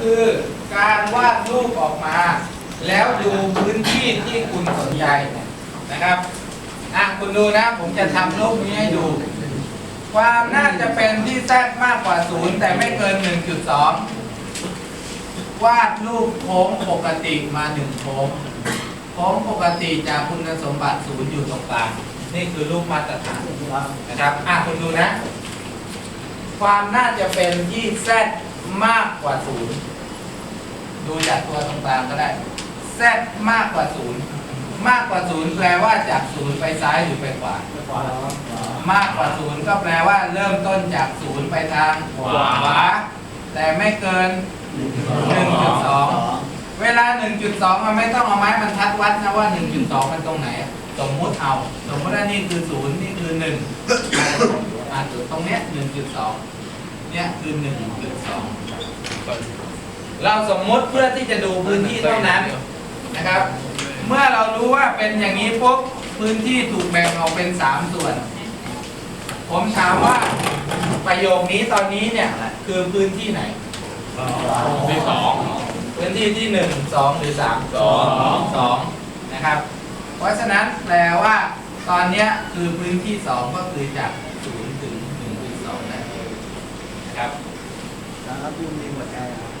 คือการวาดรูปออกมา แล้วดูพื้นที่ที่คุณสนใจนะครับอะคุณดูนะ ผมจะทำรูปนี้ให้ดู ความน่าจะเป็นที่แทรกมากกว่าศูนย์แต่ไม่เกิน 1.2 วาดรูปโค้งปกติมาหนึ่งโค้งโค้งปกติจากคุณสมบัติศูนย์อยู่ตรงกลางนี่คือรูปมาตรฐานนะครับอะคุณดูนะ ความน่าจะเป็นที่แซด มากกว่าศูนย์ดูจากตัวตรงกลางก็ได้แซดมากกว่าศูนย์มากกว่าศูนย์แปลว่าจากศูนย์ไปซ้ายหรือไปขวามากกว่าศูนย์ก็แปลว่า เริ่มต้นจากศูนย์ไปทางขวา แต่ไม่เกิน 1.2 เวลา 1.2 มันไม่ต้องเอาไม้บรรทัดวัดนะว่า 1.2 มันตรงไหน สมมุติเอา สมมุติว่านี่คือศูนย์นี่คือ1อ่าตรงเนี้ย1.2 เนี่ยคือ1.2เราสมมุติเพื่อที่จะดูพื้นที่เท่านั้นนะครับ เมื่อเรารู้ว่าเป็นอย่างนี้ปุ๊บพื้นที่ถูกแบ่งออกเป็น3ส่วน ผมถามว่าประโยคนี้ตอนนี้เนี่ยคือพื้นที่ไหนที่สองพื้นที่ที่หนึ่งสองหรือสามสองสองนะครับ เพราะฉะนั้นแปลว่า ตอนเนี้ยคือพื้นที่สองก็คือจากศูนย์ถึงหนึ่งจุดสองนั่นเองนะครับ แล้วดูมีหัวใจครับ